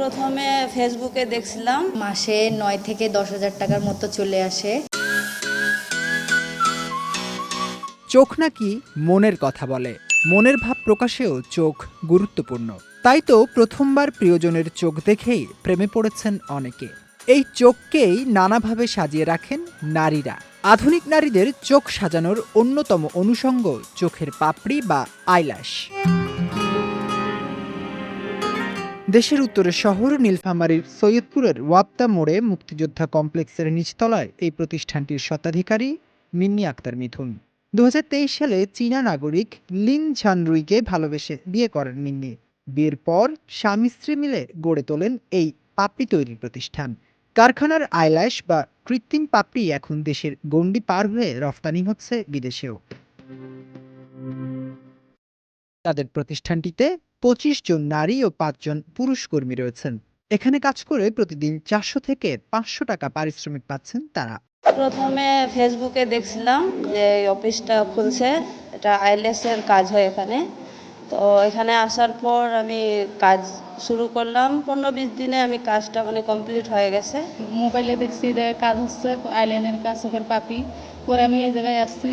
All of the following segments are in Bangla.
প্রথমে ফেসবুকে দেখছিলাম, মাসে নয় থেকে দশ হাজার টাকার মতো চলে আসে। চোখ নাকি মনের কথা বলে। মনের ভাব প্রকাশেও চোখ গুরুত্বপূর্ণ। তাই তো প্রথমবার প্রিয়জনের চোখ দেখেই প্রেমে পড়েছেন অনেকে। এই চোখকেই নানাভাবে সাজিয়ে রাখেন নারীরা। আধুনিক নারীদের চোখ সাজানোর অন্যতম অনুষঙ্গ চোখের পাপড়ি বা আইল্যাশ। দেশের উত্তরের শহর নীলফামারীর সৈয়দপুরের ওয়াপ্তা মোড়ে মুক্তিযোদ্ধা কমপ্লেক্সের নিচতলায় এই প্রতিষ্ঠানটির স্বত্বাধিকারী মিন্নি আক্তার মিথুন। দুই হাজার তেইশ সালে চীনা নাগরিক লিন ঝানরুইকে ভালোবেসে বিয়ে করেন মিন্নি। বিয়ের পর স্বামী স্ত্রী মিলে গড়ে তোলেন এই পাপড়ি তৈরির প্রতিষ্ঠান। কারখানার আইল্যাশ বা কৃত্রিম পাপড়ি এখন দেশের গণ্ডি পার হয়ে রফতানি হচ্ছে বিদেশেও। তাদের প্রতিষ্ঠানটিতে পঁচিশ জন নারী ও পাঁচজন পুরুষ কর্মী রয়েছেন। এখানে কাজ করে প্রতিদিন চারশো থেকে পাঁচশো টাকা পারিশ্রমিক পাচ্ছেন তারা। প্রথমে ফেসবুকে দেখছিলাম যে এই অফিসটা খুলছে এটা আইলেসের কাজ হয় এখানে। তো এখানে আসার পর আমি কাজ শুরু করলাম। পনেরো বিশ দিনে আমি কাজটা মানে কমপ্লিট হয়ে গেছে। মোবাইলে দেখছি যে কাজ হচ্ছে আইল্যান্ডের কাজ চোখের পাপি। পরে আমি এই জায়গায় আসছি।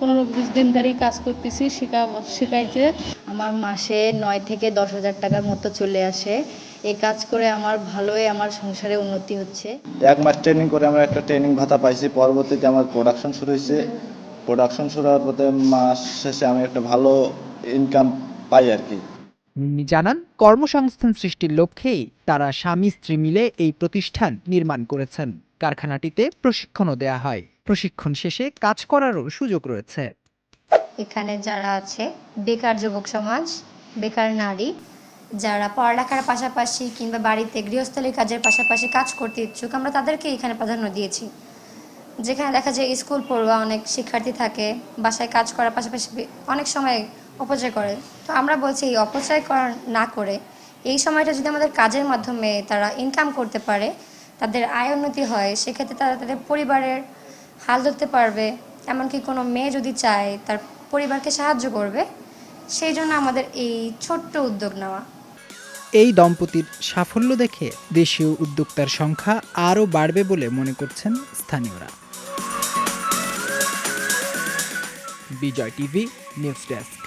পনেরো বিশ দিন ধরেই কাজ করতেছি শিখা শিখাইছে আমার মাসে নয় থেকে দশ হাজার টাকার মতো চলে আসে। এই কাজ করে আমার ভালোই আমার সংসারে উন্নতি হচ্ছে। এক মাস ট্রেনিং করে আমরা একটা ট্রেনিং ভাতা পাইছি। পরবর্তীতে আমার প্রোডাকশন শুরু হয়েছে। প্রোডাকশন শুরু হওয়ার পথে মাস শেষে আমি একটা ভালো ইনকাম পাই আর কি। জানান কর্মসংস্থান সৃষ্টির লক্ষ্যেই তারা স্বামী স্ত্রী মিলে এই প্রতিষ্ঠান নির্মাণ করেছেন। কারখানাটিতে প্রশিক্ষণও দেয়া হয়। প্রশিক্ষণ শেষে কাজ করারও সুযোগ রয়েছে। এখানে যারা আছে, বেকার যুবক সমাজ, বেকার নারী, যারা পড়ালেখার পাশাপাশি কিংবা বাড়িতে গৃহস্থলী কাজের পাশাপাশি কাজ করতে ইচ্ছুক, আমরা তাদেরকে এখানে প্রাধান্য দিয়েছি। যেখানে দেখা যায় স্কুল পড়ুয়া অনেক শিক্ষার্থী থাকে, বাসায় কাজ করার পাশাপাশি অনেক সময় অপচয় করে। তো আমরা বলছি, এই অপচয় করা, না করে এই সময়টা যদি আমাদের কাজের মাধ্যমে তারা ইনকাম করতে পারে, তাদের আয় উন্নতি হয়, সেক্ষেত্রে তারা তাদের পরিবারের হাল ধরতে পারবে। এমনকি কোনো মেয়ে যদি চায়, তার পরিবারকে সাহায্য করবে। সেই জন্য আমাদের এই ছোট্ট উদ্যোগ নেওয়া। এই দম্পতির সাফল্য দেখে দেশীয় উদ্যোক্তার সংখ্যা আরও বাড়বে বলে মনে করছেন স্থানীয়রা। Vijay TV, news desk.